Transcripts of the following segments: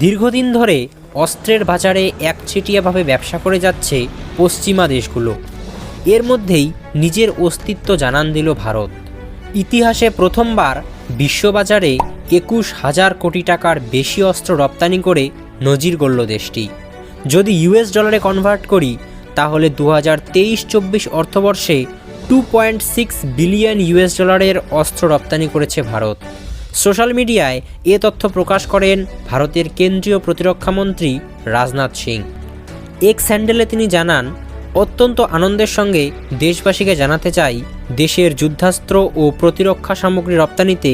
দীর্ঘদিন ধরে অস্ত্রের বাজারে একচেটিয়াভাবে ব্যবসা করে যাচ্ছে পশ্চিমা দেশগুলো। এর মধ্যেই নিজের অস্তিত্ব জানান দিল ভারত। ইতিহাসে প্রথমবার বিশ্ববাজারে একুশ হাজার কোটি টাকার বেশি অস্ত্র রপ্তানি করে নজির গড়ল দেশটি। যদি ইউএস ডলারে কনভার্ট করি, তাহলে দু হাজার তেইশ চব্বিশ অর্থবর্ষে two point six billion US ডলারের অস্ত্র রপ্তানি করেছে ভারত। সোশ্যাল মিডিয়ায় এ তথ্য প্রকাশ করেন ভারতের কেন্দ্রীয় প্রতিরক্ষামন্ত্রী রাজনাথ সিং। এক স্যান্ডেলে তিনি জানান, অত্যন্ত আনন্দের সঙ্গে দেশবাসীকে জানাতে চাই, দেশের যুদ্ধাস্ত্র ও প্রতিরক্ষা সামগ্রী রপ্তানিতে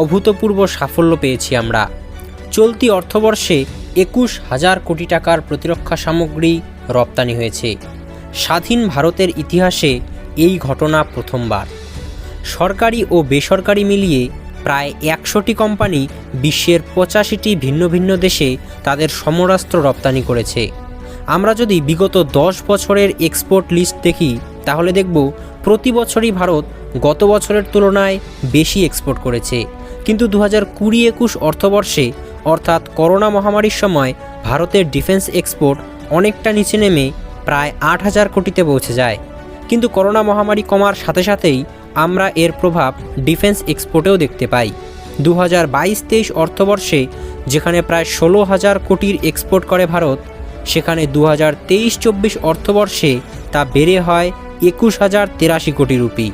অভূতপূর্ব সাফল্য পেয়েছি আমরা। চলতি অর্থবর্ষে একুশ হাজার কোটি টাকার প্রতিরক্ষা সামগ্রী রপ্তানি হয়েছে। স্বাধীন ভারতের ইতিহাসে এই ঘটনা প্রথমবার। সরকারি ও বেসরকারি মিলিয়ে প্রায় একশোটি কোম্পানি বিশ্বের পঁচাশিটি ভিন্ন ভিন্ন দেশে তাদের সমরাস্ত্র রপ্তানি করেছে। আমরা যদি বিগত দশ বছরের এক্সপোর্ট লিস্ট দেখি, তাহলে দেখব প্রতি বছরই ভারত গত বছরের তুলনায় বেশি এক্সপোর্ট করেছে। কিন্তু দু হাজার কুড়ি একুশ অর্থবর্ষে, অর্থাৎ করোনা মহামারীর সময়, ভারতের ডিফেন্স এক্সপোর্ট অনেকটা নিচে নেমে প্রায় আট হাজার কোটিতে পৌঁছে যায়। কিন্তু করোনা মহামারী কমার সাথে সাথেই আমরা এর প্রভাব ডিফেন্স এক্সপোর্টেও দেখতে পাই। দু হাজার বাইশ তেইশ অর্থবর্ষে যেখানে প্রায় ষোলো হাজার কোটির এক্সপোর্ট করে ভারত, সেখানে দু হাজার তেইশ চব্বিশ অর্থবর্ষে তা বেড়ে হয় একুশ হাজার তেরাশি কোটি রুপি।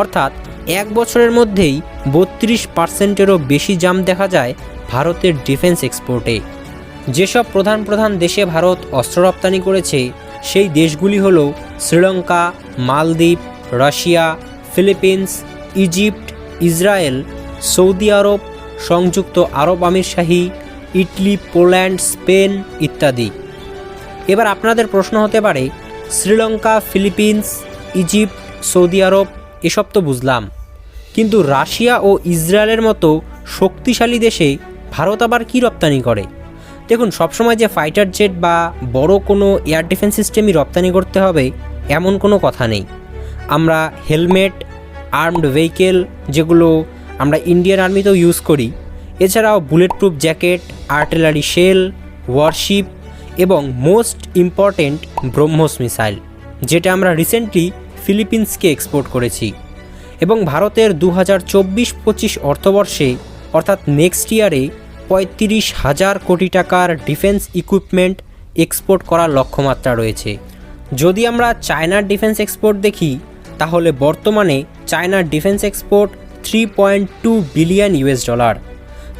অর্থাৎ এক বছরের মধ্যেই বত্রিশ পার্সেন্টেরও বেশি জাম দেখা যায় ভারতের ডিফেন্স এক্সপোর্টে। যেসব প্রধান প্রধান দেশে ভারত অস্ত্র রপ্তানি করেছে, সেই দেশগুলি হল শ্রীলঙ্কা, মালদ্বীপ, Russia Philippines, Egypt, Israel, Saudi Arab, সংযুক্ত আরব আমিরশাহী, ইটলি, পোল্যান্ড, স্পেন ইত্যাদি। এবার আপনাদের প্রশ্ন হতে পারে, Sri Lanka, Philippines, Egypt, Saudi Arab, এসব তো বুঝলাম। কিন্তু রাশিয়া ও ইসরায়েলের মতো শক্তিশালী দেশে ভারত আবার কী রপ্তানি করে? দেখুন, সবসময় যে ফাইটার জেট বা বড় কোনো এয়ার ডিফেন্স সিস্টেমই রপ্তানি করতে হবে, এমন কোনো কথা নেই। আমরা হেলমেট, আর্মড ভেহিকেল যেগুলো আমরা ইন্ডিয়ান আর্মিতেও ইউজ করি। এছাড়াও bullet proof jacket, artillery shell, warship এবং মোস্ট ইম্পর্টেন্ট ব্রহ্মস মিসাইল, যেটা আমরা রিসেন্টলি ফিলিপিন্সকে এক্সপোর্ট করেছি। এবং ভারতের দু হাজার চব্বিশ পঁচিশ অর্থবর্ষে, অর্থাৎ নেক্সট ইয়ারে, পঁয়ত্রিশ হাজার কোটি টাকার ডিফেন্স ইকুইপমেন্ট এক্সপোর্ট করার লক্ষ্যমাত্রা রয়েছে। যদি আমরা চায়নার ডিফেন্স এক্সপোর্ট দেখি তাহলে বর্তমানে চায়নার defence export three point two billion US dollar.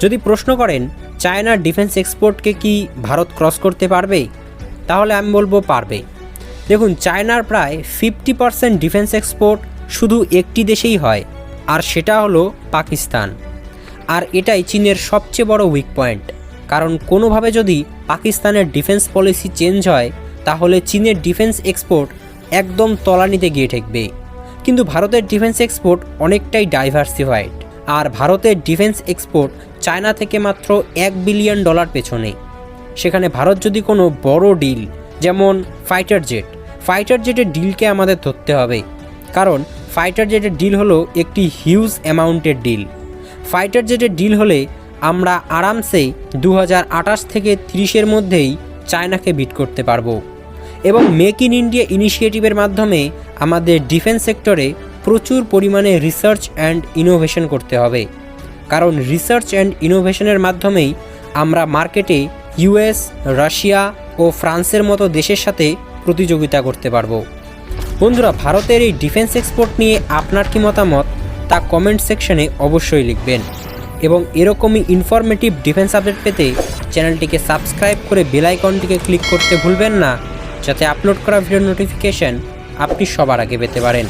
যদি প্রশ্ন করেন, চায়নার ডিফেন্স এক্সপোর্টকে কি ভারত ক্রস করতে পারবে? তাহলে আমি বলব পারবে। দেখুন, চায়নার প্রায় ফিফটি পার্সেন্ট ডিফেন্স এক্সপোর্ট শুধু একটি দেশেই হয়, আর সেটা হলো পাকিস্তান। আর এটাই চীনের সবচেয়ে বড় উইক পয়েন্ট কারণ কোনোভাবে যদি পাকিস্তানের ডিফেন্স পলিসি চেঞ্জ হয়, তাহলে চীনের ডিফেন্স এক্সপোর্ট একদম তলানিতে গিয়ে ঠেকবে। কিন্তু ভারতের ডিফেন্স এক্সপোর্ট অনেকটাই ডাইভার্সিফাইড আর ভারতের ডিফেন্স এক্সপোর্ট চায়না থেকে মাত্র এক বিলিয়ন ডলার পেছনে। সেখানে ভারত যদি কোনো বড় ডিল যেমন ফাইটার জেট ফাইটার জেটের ডিলকে আমাদের ধরতে হবে। কারণ ফাইটার জেটের ডিল হলো একটি হিউজ অ্যামাউন্টের ডিল ফাইটার জেটের ডিল হলে আমরা আরামসে দু হাজার আঠাশ থেকে তিরিশের মধ্যেই চায়নাকে বিট করতে পারব। এবং মেক ইন ইন্ডিয়া ইনিশিয়েটিভের মাধ্যমে আমাদের ডিফেন্স সেক্টরে প্রচুর পরিমাণে রিসার্চ অ্যান্ড ইনোভেশন করতে হবে। কারণ রিসার্চ অ্যান্ড ইনোভেশনের মাধ্যমেই আমরা মার্কেটে ইউএস রাশিয়া ও ফ্রান্সের মতো দেশের সাথে প্রতিযোগিতা করতে পারব। বন্ধুরা, ভারতের এই ডিফেন্স এক্সপোর্ট নিয়ে আপনার কি মতামত? তা কমেন্ট সেকশনে অবশ্যই লিখবেন। এবং এরকমই ইনফরমেটিভ ডিফেন্স আপডেট পেতে চ্যানেলটিকে সাবস্ক্রাইব করে বেলাইকনটিকে ক্লিক করতে ভুলবেন না। যাতে আপলোড করা ভিডিও নোটিফিকেশন আপনি সবার আগে পেতে পারেন।